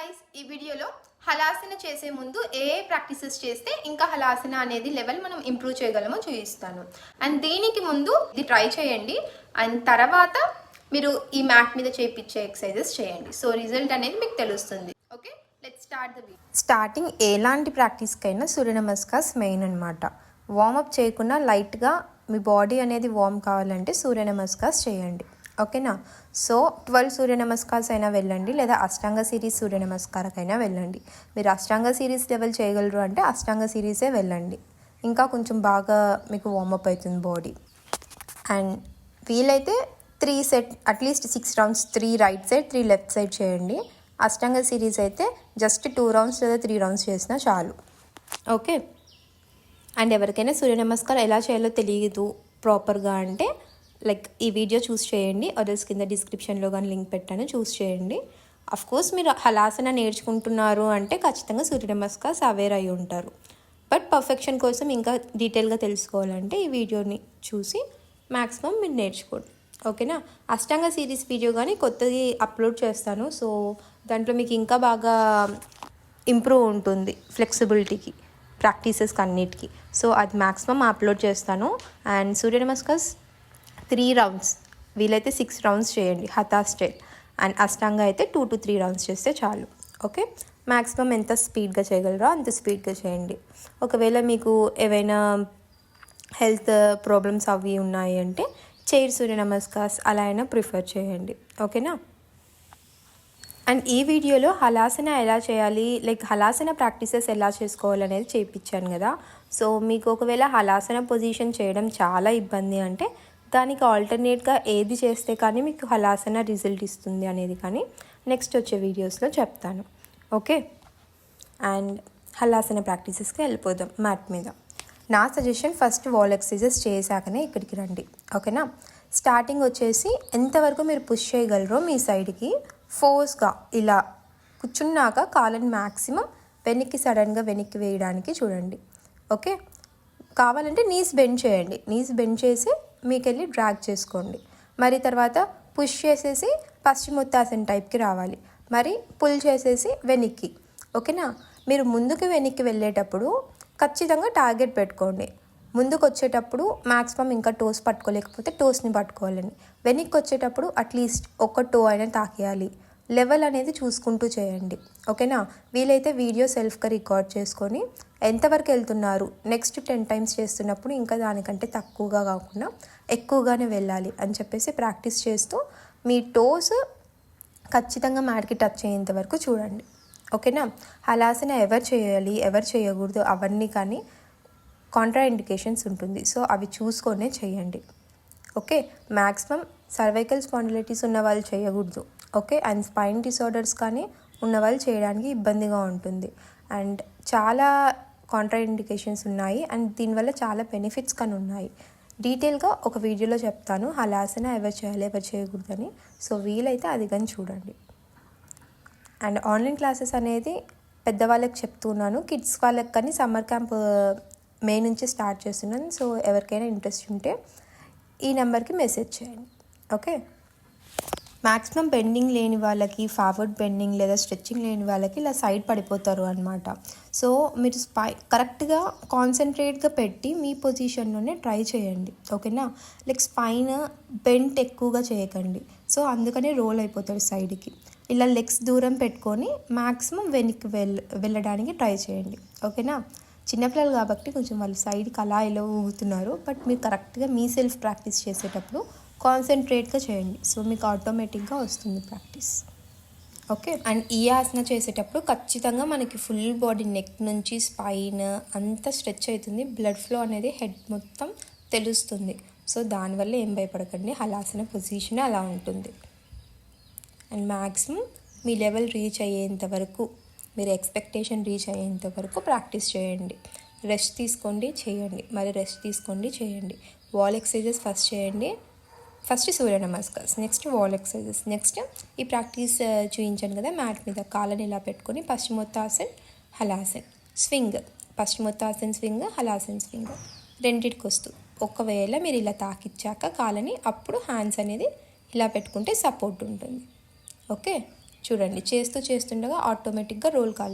Guys ఈ వీడియోలో హలాసన చేసే ముందు ఏ ఏ ప్రాక్టీసెస్ చేస్తే ఇంకా హలాసన అనేది లెవెల్ మనం ఇంప్రూవ్ చేయగలమో చూపిస్తాను. అండ్ దీనికి ముందు ఇది ట్రై చేయండి. అండ్ తర్వాత మీరు ఈ మ్యాట్ మీద చేయించే ఎక్సర్సైజెస్ చేయండి. సో రిజల్ట్ అనేది మీకు తెలుస్తుంది. Okay let start the starting ఎలాంటి ప్రాక్టీస్కైనా సూర్య నమస్కార్స్ మెయిన్ అనమాట వార్మప్ చేయకుండా లైట్గా మీ బాడీ అనేది వార్మ్ కావాలంటే సూర్య నమస్కార్స్ చేయండి. ఓకేనా? సో ట్వెల్వ్ సూర్య నమస్కార్స్ అయినా వెళ్ళండి లేదా అష్టాంగ సిరీస్ సూర్య నమస్కారకైనా వెళ్ళండి. మీరు అష్టాంగ సిరీస్ లెవెల్ చేయగలరు అంటే అష్టాంగ సిరీసే వెళ్ళండి. ఇంకా కొంచెం బాగా మీకు వార్మప్ అవుతుంది బాడీ అండ్ వీలైతే three set at least six rounds three right side three left side చేయండి. అష్టాంగ సిరీస్ అయితే జస్ట్ టూ రౌండ్స్ లేదా త్రీ రౌండ్స్ చేసినా చాలు. ఓకే? అండ్ ఎవరికైనా సూర్య నమస్కారం ఎలా చేయాలో తెలియదు ప్రాపర్గా అంటే లైక్ ఈ వీడియో చూస్ చేయండి అదర్స్ కింద డిస్క్రిప్షన్లో కానీ లింక్ పెట్టాను చూస్ చేయండి. అఫ్ కోర్స్ మీరు హలాసన నేర్చుకుంటున్నారు అంటే ఖచ్చితంగా సూర్య నమస్కార్స్ అవేర్ అయి ఉంటారు. బట్ పర్ఫెక్షన్ కోసం ఇంకా డీటెయిల్గా తెలుసుకోవాలంటే ఈ వీడియోని చూసి మ్యాక్సిమం మీరు నేర్చుకోండి. ఓకేనా అష్టాంగ సిరీస్ వీడియో కానీ కొత్తది అప్లోడ్ చేస్తాను. సో దాంట్లో మీకు ఇంకా బాగా ఇంప్రూవ్ ఉంటుంది ఫ్లెక్సిబిలిటీకి ప్రాక్టీసెస్కి అన్నిటికీ సో అది మ్యాక్సిమం అప్లోడ్ చేస్తాను. అండ్ సూర్య నమస్కార్స్ త్రీ రౌండ్స్ వీలైతే సిక్స్ రౌండ్స్ చేయండి. హతా స్టైల్. అండ్ అష్టంగా అయితే టూ టు త్రీ రౌండ్స్ చేస్తే చాలు. ఓకే మ్యాక్సిమం ఎంత స్పీడ్గా చేయగలరో అంత స్పీడ్గా చేయండి. ఒకవేళ మీకు ఏవైనా హెల్త్ ప్రాబ్లమ్స్ అవి ఉన్నాయి అంటే చైర్ సూర్య నమస్కార్స్ అలా అయినా ప్రిఫర్ చేయండి. ఓకేనా అండ్ ఈ వీడియోలో హలాసన ఎలా చేయాలి? లైక్ హలాసన ప్రాక్టీసెస్ ఎలా చేసుకోవాలనేది చేయించాను కదా. సో మీకు ఒకవేళ హలాసన పొజిషన్ చేయడం చాలా ఇబ్బంది అంటే దానికి ఆల్టర్నేట్గా ఏది చేస్తే కానీ మీకు హలాసన రిజల్ట్ ఇస్తుంది అనేది కానీ నెక్స్ట్ వచ్చే వీడియోస్లో చెప్తాను. ఓకే అండ్ హలాసన ప్రాక్టీసెస్కి వెళ్ళిపోదాం మ్యాట్ మీద. నా సజెషన్ ఫస్ట్ వాల్ ఎక్సర్సైజెస్ చేశాకనే ఇక్కడికి రండి. ఓకేనా స్టార్టింగ్ వచ్చేసి ఎంతవరకు మీరు పుష్ చేయగలరో మీ సైడ్కి ఫోర్స్గా ఇలా కూర్చున్నాక కాలని మ్యాక్సిమం వెనక్కి సడన్గా వెనక్కి వేయడానికి చూడండి. ఓకే కావాలంటే నీస్ బెండ్ చేయండి. నీస్ బెండ్ చేసి మీకెళ్ళి డ్రాగ్ చేసుకోండి. మరి తర్వాత పుష్ చేసేసి పశ్చిమోత్తాసన టైప్కి రావాలి. మరి పుల్ చేసేసి వెనక్కి. ఓకేనా? మీరు ముందుకు వెనక్కి వెళ్ళేటప్పుడు ఖచ్చితంగా టార్గెట్ పెట్టుకోండి. ముందుకు వచ్చేటప్పుడు మ్యాక్సిమం ఇంకా టోస్ పట్టుకోలేకపోతే టోస్ని పట్టుకోవాలని వెనక్కి వచ్చేటప్పుడు అట్లీస్ట్ ఒక టో అయినా తాకేయాలి. లెవెల్ అనేది చూసుకుంటూ చేయండి. ఓకేనా? వీలైతే వీడియో సెల్ఫ్గా రికార్డ్ చేసుకొని ఎంతవరకు వెళ్తున్నారు? నెక్స్ట్ టెన్ టైమ్స్ చేస్తున్నప్పుడు ఇంకా దానికంటే తక్కువగా కాకుండా ఎక్కువగానే వెళ్ళాలి అని చెప్పేసి ప్రాక్టీస్ చేస్తూ మీ టోస్ ఖచ్చితంగా మ్యాట్కి టచ్ అయ్యేంత వరకు చూడండి. ఓకేనా? హలాసన ఎవరు చేయాలి ఎవరు చేయకూడదు అవన్నీ కానీ కాంట్రా ఇండికేషన్స్ ఉంటుంది. సో అవి చూసుకొనే చేయండి. ఓకే? మ్యాక్సిమం సర్వైకల్ స్పాండిలైటిస్ ఉన్న వాళ్ళు చేయకూడదు. ఓకే? అండ్ స్పైన్ డిసార్డర్స్ కానీ ఉన్న వాళ్ళు చేయడానికి ఇబ్బందిగా ఉంటుంది. అండ్ చాలా కాంట్రా ఇండికేషన్స్ ఉన్నాయి. అండ్ దీనివల్ల చాలా బెనిఫిట్స్ కానీ ఉన్నాయి. డీటెయిల్గా ఒక వీడియోలో చెప్తాను. హలాసన ఎవరు చేయాలి ఎవరు చేయకూడదని. సో వీలైతే అది కానీ చూడండి. అండ్ ఆన్లైన్ క్లాసెస్ అనేది పెద్దవాళ్ళకి చెప్తున్నాను కిడ్స్ వాళ్ళకి కానీ సమ్మర్ క్యాంప్ uh, మే నుంచి స్టార్ట్ చేస్తున్నాను. సో ఎవరికైనా ఇంట్రెస్ట్ ఉంటే ఈ నెంబర్కి మెసేజ్ చేయండి. ఓకే? మ్యాక్సిమం బెండింగ్ లేని వాళ్ళకి ఫార్వర్డ్ బెండింగ్ లేదా స్ట్రెచ్చింగ్ లేని వాళ్ళకి ఇలా సైడ్ పడిపోతారు అనమాట సో మీరు స్పై కరెక్ట్గా కాన్సన్ట్రేట్గా పెట్టి మీ పొజిషన్లోనే ట్రై చేయండి. ఓకేనా? లైక్ స్పైన్ బెంట్ ఎక్కువగా చేయకండి. సో అందుకనే రోల్ అయిపోతాడు సైడ్కి ఇలా లెగ్స్ దూరం పెట్టుకొని మ్యాక్సిమం వెనక్కి వెళ్ వెళ్ళడానికి ట్రై చేయండి. ఓకేనా? చిన్నపిల్లలు కాబట్టి కొంచెం వాళ్ళు సైడ్కి అలా ఇలా ఊగుతున్నారు బట్ మీరు కరెక్ట్గా మీ సెల్ఫ్ ప్రాక్టీస్ చేసేటప్పుడు కాన్సన్ట్రేట్గా చేయండి. సో మీకు ఆటోమేటిక్గా వస్తుంది ప్రాక్టీస్. ఓకే? అండ్ ఈ ఆసన చేసేటప్పుడు ఖచ్చితంగా మనకి ఫుల్ బాడీ నెక్ నుంచి స్పైన్ అంతా స్ట్రెచ్ అవుతుంది. బ్లడ్ ఫ్లో అనేది హెడ్ మొత్తం తెలుస్తుంది. సో దానివల్ల ఏం భయపడకండి. హలాసన పొజిషన్ అలా ఉంటుంది. అండ్ మ్యాక్సిమం మీ లెవెల్ రీచ్ అయ్యేంత వరకు మీరు ఎక్స్పెక్టేషన్ రీచ్ అయ్యేంత వరకు ప్రాక్టీస్ చేయండి. రెస్ట్ తీసుకోండి చేయండి. మరి రెస్ట్ తీసుకోండి చేయండి. వాల్ ఎక్సర్సైజెస్ ఫస్ట్ చేయండి. First Surya నమస్కార్స్ next wall exercises next ఈ ప్రాక్టీస్ చూపించాను కదా మ్యాట్ మీద కాళ్ళని ఇలా పెట్టుకొని Paschimottasan Halasan swing. Paschimottasan swing Halasan swing. రెండింటికి వస్తూ ఒకవేళ మీరు ఇలా తాకిచ్చాక కాళ్ళని అప్పుడు హ్యాండ్స్ అనేది ఇలా పెట్టుకుంటే సపోర్ట్ ఉంటుంది. ఓకే? చూడండి చేస్తూ చేస్తుండగా ఆటోమేటిక్గా రోల్ కాలేదు